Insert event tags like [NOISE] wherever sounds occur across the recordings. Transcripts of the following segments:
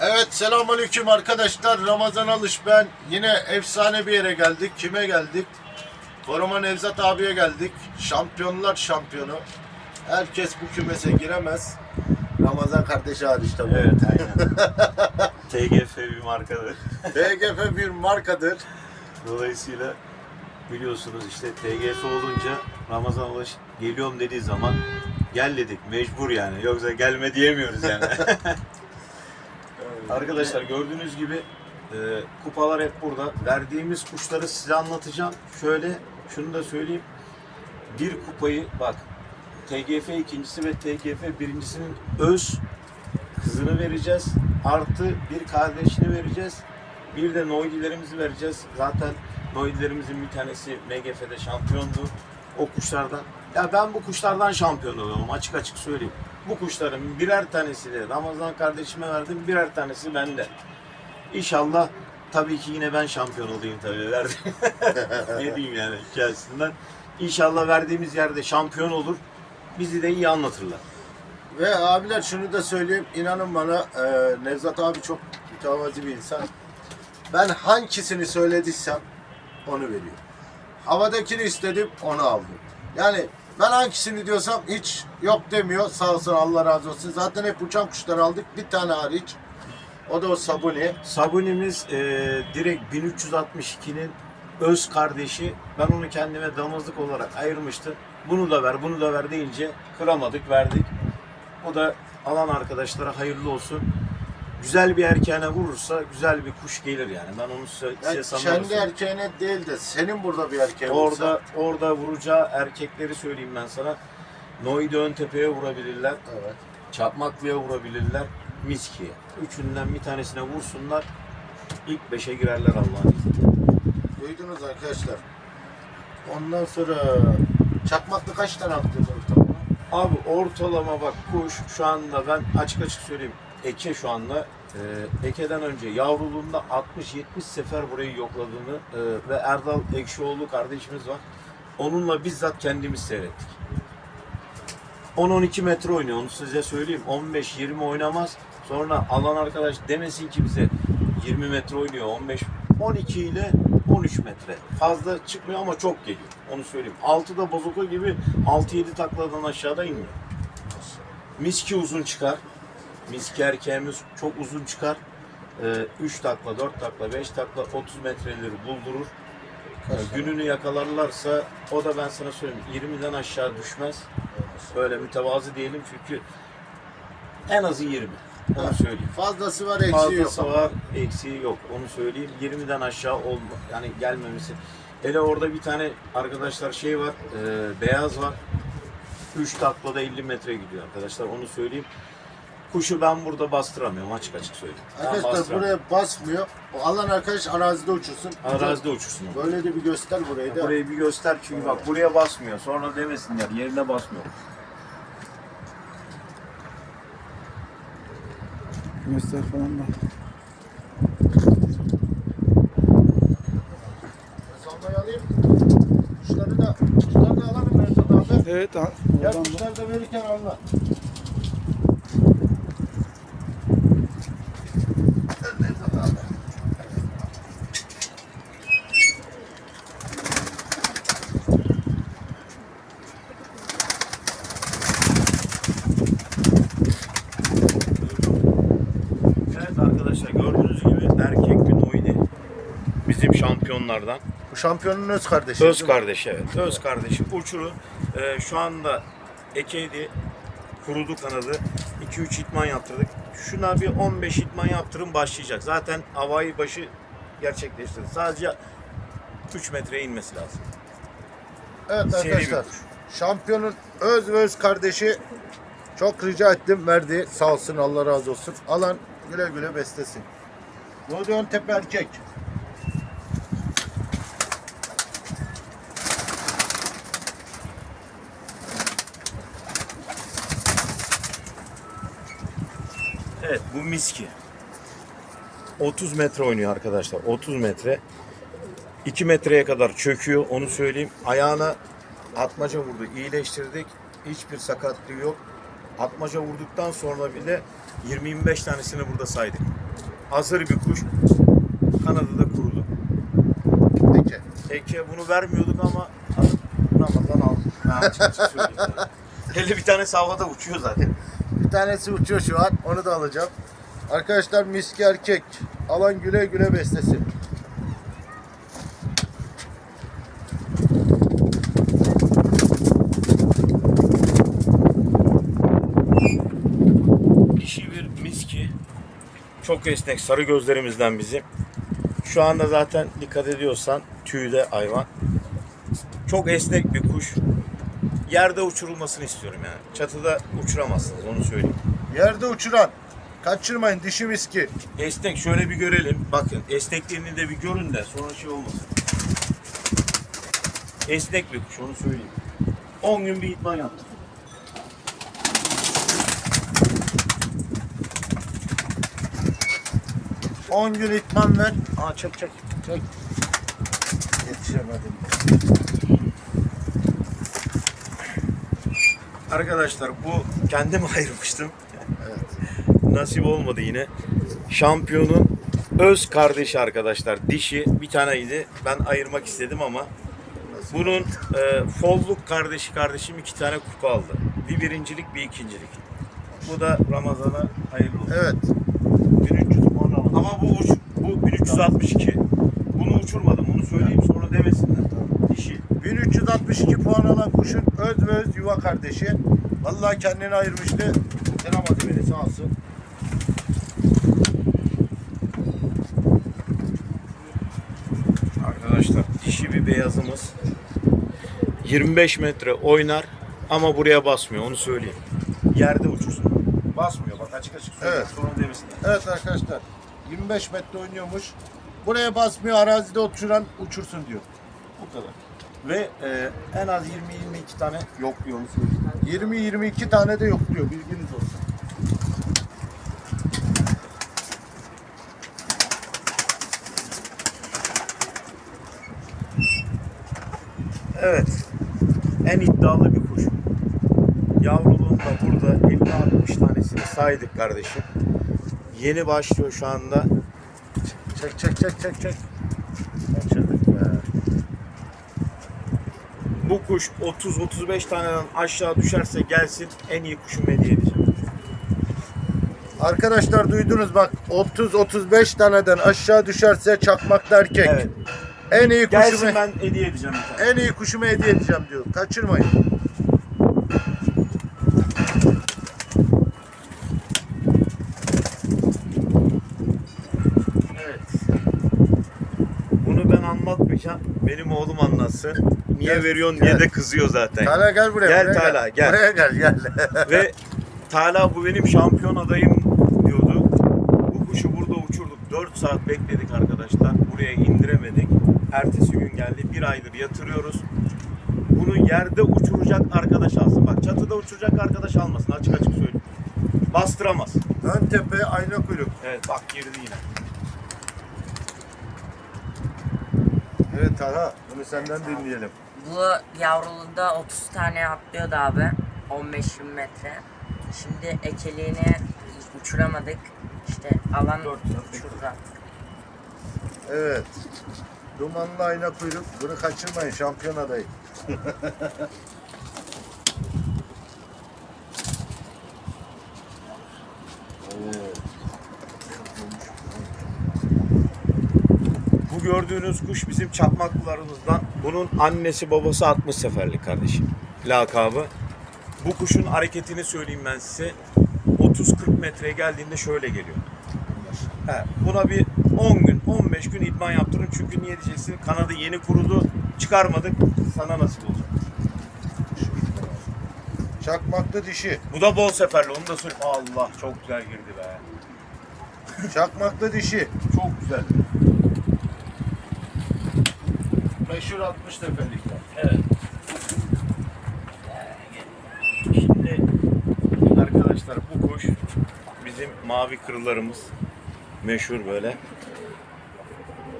Evet selamünaleyküm arkadaşlar. Ramazan Alış ben. Yine efsane bir yere geldik. Kime geldik? Koruma Nevzat abiye geldik. Şampiyonlar şampiyonu. Herkes bu kümese giremez. Ramazan kardeşi hariç tabii. Evet [LAUGHS] aynen. TGF bir markadır. DGF bir markadır. Dolayısıyla biliyorsunuz işte TGF olunca Ramazan Ulaş geliyorum dediği zaman gel dedik mecbur yani. Yoksa gelme diyemiyoruz yani. [LAUGHS] Arkadaşlar gördüğünüz gibi e, kupalar hep burada. Verdiğimiz kuşları size anlatacağım. Şöyle şunu da söyleyeyim. Bir kupayı bak TGF ikincisi ve TGF birincisinin öz kızını vereceğiz. Artı bir kardeşini vereceğiz. Bir de Noidilerimizi vereceğiz. Zaten Noidilerimizin bir tanesi MGF'de şampiyondu. O kuşlardan. Ya ben bu kuşlardan şampiyon oluyorum açık açık söyleyeyim. Bu kuşların birer tanesini Ramazan kardeşime verdim, birer tanesi bende. İnşallah tabii ki yine ben şampiyon olayım tabii verdim. [LAUGHS] ne diyeyim yani hikayesinden. İnşallah verdiğimiz yerde şampiyon olur. Bizi de iyi anlatırlar. Ve abiler şunu da söyleyeyim. inanın bana e, Nevzat abi çok mütevazi bir insan. Ben hangisini söylediysem onu veriyor. Havadakini istedim onu aldım. Yani ben hangisini diyorsam hiç yok demiyor. Sağ olsun Allah razı olsun. Zaten hep uçan kuşlar aldık. Bir tane hariç. O da o Sabuni. Sabunimiz e, direkt 1362'nin öz kardeşi. Ben onu kendime damızlık olarak ayırmıştım. Bunu da ver, bunu da ver deyince kıramadık, verdik. O da alan arkadaşlara hayırlı olsun. Güzel bir erkeğine vurursa güzel bir kuş gelir yani. Ben onu size, Yani size kendi erkeğine değil de senin burada bir erkeğe vursa- Orada orada vuracağı erkekleri söyleyeyim ben sana. Noide ön tepeye vurabilirler. Evet. Çapmaklıya vurabilirler. Miskiye. Üçünden bir tanesine vursunlar. İlk beşe girerler Allah'ın izniyle. Duydunuz arkadaşlar. Ondan sonra çakmaklı kaç tane attınız ortalama? Abi ortalama bak kuş şu anda ben açık açık söyleyeyim. Eke şu anda e, Eke'den önce yavruluğunda 60-70 sefer burayı yokladığını e, ve Erdal Ekşioğlu kardeşimiz var. Onunla bizzat kendimiz seyrettik. 10-12 metre oynuyor onu size söyleyeyim. 15-20 oynamaz. Sonra alan arkadaş demesin ki bize 20 metre oynuyor 15 12 ile 13 metre. Fazla çıkmıyor ama çok geliyor. Onu söyleyeyim. 6'da bozuka gibi 6-7 takladan aşağıda inmiyor. Miski uzun çıkar. Miski erkeğimiz çok uzun çıkar. 3 takla, 4 takla, 5 takla 30 metreleri buldurur. Ee, gününü yakalarlarsa o da ben sana söyleyeyim 20'den aşağı düşmez. Böyle mütevazı diyelim çünkü en azı 20. Onu söyleyeyim. Fazlası var eksiği yok. Fazlası var, eksiği yok. Onu söyleyeyim. 20'den aşağı olma yani gelmemesi. Hele orada bir tane arkadaşlar şey var, e, beyaz var. 3 taklada 50 metre gidiyor arkadaşlar. Onu söyleyeyim. Kuşu ben burada bastıramıyorum açık açık söyleyeyim. Ben Arkadaşlar bastıramıyorum. buraya basmıyor. O alan arkadaş arazide uçursun. Arazide uçursun. o. Böyle de bir göster burayı da. Burayı bir göster çünkü bak buraya basmıyor. Sonra demesinler yerine basmıyor. Göster falan da. Salmayı alayım. Kuşları da, kuşları da alalım Nevzat abi. Evet, ha- Gel oradan da. kuşları da verirken anla. Nevzat abi. Evet arkadaşlar gördüğünüz gibi erkek bir noidi. Bizim şampiyonlardan. Bu şampiyonun öz kardeşi. Öz kardeşi evet. Öz kardeşi. Uçuru e, şu anda ekeydi. Kurudu kanadı. 2-3 itman yaptırdık. Şuna bir 15 itman yaptırım başlayacak. Zaten havai başı gerçekleştirdi. Sadece 3 metreye inmesi lazım. Evet Seri arkadaşlar. Şampiyonun öz ve öz kardeşi çok rica ettim verdi. Sağ olsun Allah razı olsun. Alan güle güle beslesin. Ön tepe erkek. Evet bu miski. 30 metre oynuyor arkadaşlar. 30 metre. 2 metreye kadar çöküyor onu söyleyeyim. Ayağına atmaca vurdu. iyileştirdik. Hiçbir sakatlığı yok. Atmaca vurduktan sonra bile 20-25 tanesini burada saydık. Hazır bir kuş. Kanada'da kurudu. Peki. Teke bunu vermiyorduk ama Ramazan aldı. Ha. [LAUGHS] Hele bir tane havada uçuyor zaten. Bir tanesi uçuyor şu an. Onu da alacağım. Arkadaşlar miski erkek. Alan güle güle beslesin. Dişi bir miski. Çok esnek sarı gözlerimizden bizim. Şu anda zaten dikkat ediyorsan tüyde hayvan. Çok esnek bir kuş. Yerde uçurulmasını istiyorum yani. Çatıda uçuramazsınız onu söyleyeyim. Yerde uçuran. Kaçırmayın dişi miski. Esnek şöyle bir görelim. Bakın esnekliğini de bir görün de sonra şey olmasın. Esnek bir kuş onu söyleyeyim. 10 gün bir itman yaptık. On gün itman ver. Aa çek çek çek. Yetişemedim. Arkadaşlar bu kendim ayırmıştım. Evet. [LAUGHS] Nasip olmadı yine. Şampiyonun öz kardeşi arkadaşlar. Dişi bir taneydi. Ben ayırmak istedim ama bunun e, folluk kardeşi kardeşim iki tane kupa aldı. Bir birincilik bir ikincilik. Bu da Ramazan'a hayırlı olsun. Evet. 1300 puan aldı. Ama bu uç, bu 1362. Bunu uçurmadım. Onu söyleyeyim sonra demesinler. Dişi. 1362 puan alan kuşun öz ve öz yuva kardeşi. Vallahi kendini ayırmıştı. Kurtaramadı beni sağ olsun. Arkadaşlar dişi bir beyazımız 25 metre oynar ama buraya basmıyor onu söyleyeyim. Yerde uçursun. Basmıyor bak açık açık söylüyorum. Evet. Sonra demesinler. Evet arkadaşlar 25 metre oynuyormuş. Buraya basmıyor arazide uçuran uçursun diyor. Bu kadar. Ve e, en az 20-22 tane yok diyor onu söyleyeyim. 20-22 tane de yok diyor bilginiz olsun. Evet. En iddialı bir kuş. Yavruluğunda burada 50-60 tanesini saydık kardeşim. Yeni başlıyor şu anda. Çek çek çek çek çek. Kaçırdık be. Bu kuş 30-35 taneden aşağı düşerse gelsin en iyi kuşumu hediye edeceğim. Arkadaşlar duydunuz bak 30-35 taneden aşağı düşerse çakmakta erkek. Evet. En iyi Gelsin kuşumu ben hediye edeceğim bir tane. en iyi kuşumu hediye edeceğim diyor. Kaçırmayın. Evet. Bunu ben anlatmayacağım. Benim oğlum anlatsın. Niye veriyorsun diye de kızıyor zaten. Tala gel buraya. Gel buraya Tala, gel. Buraya gel gel. Ve [LAUGHS] Tala bu benim şampiyon adayım diyordu. Bu kuşu burada uçurduk. 4 saat bekledik arkadaşlar. Buraya indiremedik. Ertesi gün geldi. Bir aydır yatırıyoruz. Bunu yerde uçuracak arkadaş alsın. Bak çatıda uçuracak arkadaş almasın. Açık açık söyleyeyim. Bastıramaz. Ön tepe ayna kuyruk. Evet bak girdi yine. Evet Tala bunu senden dinleyelim. Bu yavruluğunda 30 tane atlıyordu abi. 15-20 metre. Şimdi ekeliğini uçuramadık. İşte alan uçurdu. Evet. Dumanlı ayna kuyruk. Bunu kaçırmayın şampiyon adayı. [LAUGHS] Bu gördüğünüz kuş bizim çakmaklılarımızdan. Bunun annesi babası 60 seferlik kardeşim. Lakabı. Bu kuşun hareketini söyleyeyim ben size. 30-40 metreye geldiğinde şöyle geliyor. He, buna bir 10 gün, 15 gün idman yaptırın. Çünkü niye diyeceksin? Kanadı yeni kurudu. Çıkarmadık. Sana nasip olacak. Çakmaklı dişi. Bu da bol seferli. Onu da söyleyeyim. Allah çok güzel girdi be. Çakmaklı dişi. Çok güzel. Meşhur 60 tepelikler. Evet. Şimdi arkadaşlar bu kuş bizim mavi kırlarımız meşhur böyle.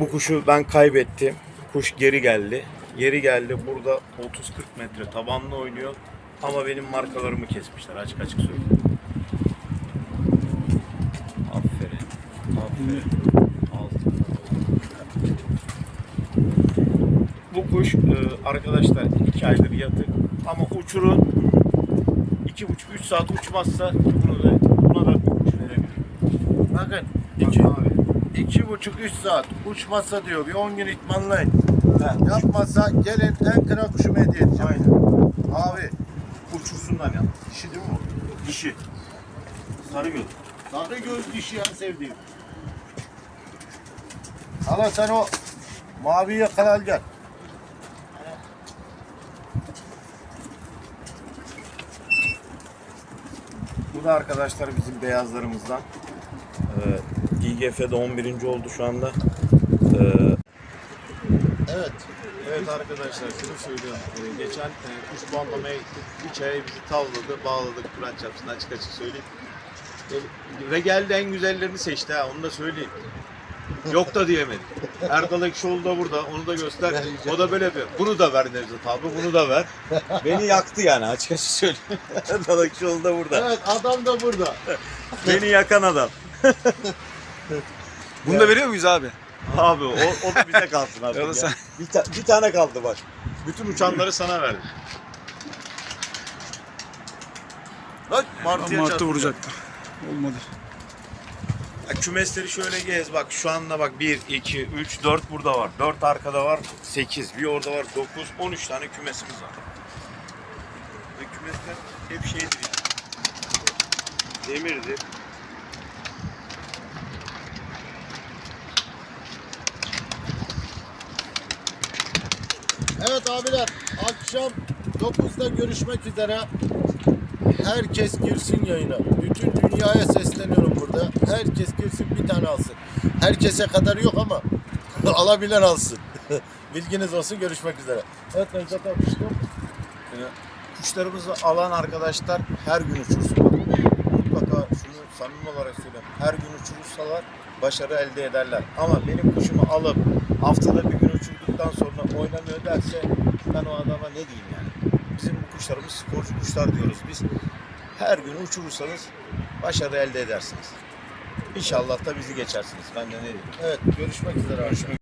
Bu kuşu ben kaybettim. Kuş geri geldi. Geri geldi. Burada 30-40 metre tabanlı oynuyor. Ama benim markalarımı kesmişler açık açık söyleyeyim. Şimdi Bu kuş e, arkadaşlar iki aydır yatık ama uçurun iki buçuk üç saat uçmazsa bunu da buna da uçurabilir. Bakın iki, iki buçuk üç saat uçmazsa diyor bir on gün itmanlayın. Yapmazsa gelin en kral kuşumu hediye edeceğim. Aynen. Abi Uçursunlar ya. Dişi değil mi o? Dişi. Sarı göz. sarı göz dişi en sevdiğim. Hala sen o maviye kanal gel. Da arkadaşlar bizim beyazlarımızdan. Ee, İGF'de 11. oldu şu anda. Ee, Evet. Evet arkadaşlar şunu söylüyorum. Ee, geçen e, kuş bağlamaya gittik. Çaya bizi tavladı, bağladık Kur'an çapsın açık açık söyleyeyim. E, ve geldi en güzellerini seçti ha onu da söyleyeyim. Yok da diyemedik. Erdal Ekşioğlu da burada onu da göster. O da böyle yapıyor. Bunu da ver Nevzat abi bunu da ver. Beni yaktı yani açık açık söyleyeyim. [LAUGHS] Erdal Ekşioğlu da burada. Evet adam da burada. Beni yakan adam. [LAUGHS] bunu da veriyor muyuz abi? Abi o, o da bize kalsın artık. Ya da ya. sen- Bir, ta- bir tane kaldı bak. Bütün uçanları sana verdim. Bak Martı martıya Martı çarptı. vuracaktı. Olmadı. Ya Kümesleri şöyle gez bak şu anda bak 1, 2, 3, 4 burada var. 4 arkada var 8. Bir orada var 9, 13 tane kümesimiz var. Ve kümesler hep şeydir yani. Demirdir. Evet abiler akşam 9'da görüşmek üzere. Herkes girsin yayına. Bütün dünyaya sesleniyorum burada. Herkes girsin bir tane alsın. Herkese kadar yok ama [LAUGHS] alabilen alsın. [LAUGHS] Bilginiz olsun görüşmek üzere. Evet Nevzat abi işte. Kuşlarımızı alan arkadaşlar her gün uçursun. Mutlaka şunu samimi olarak söylüyorum. Her gün uçurursalar başarı elde ederler. Ama benim kuşumu alıp haftada bir gün uçurduktan sonra oynamıyor derse ben o adama ne diyeyim yani. Bizim bu kuşlarımız sporcu kuşlar diyoruz biz. Her gün uçurursanız başarı elde edersiniz. İnşallah da bizi geçersiniz. Ben de ne diyeyim. Evet görüşmek üzere. abi.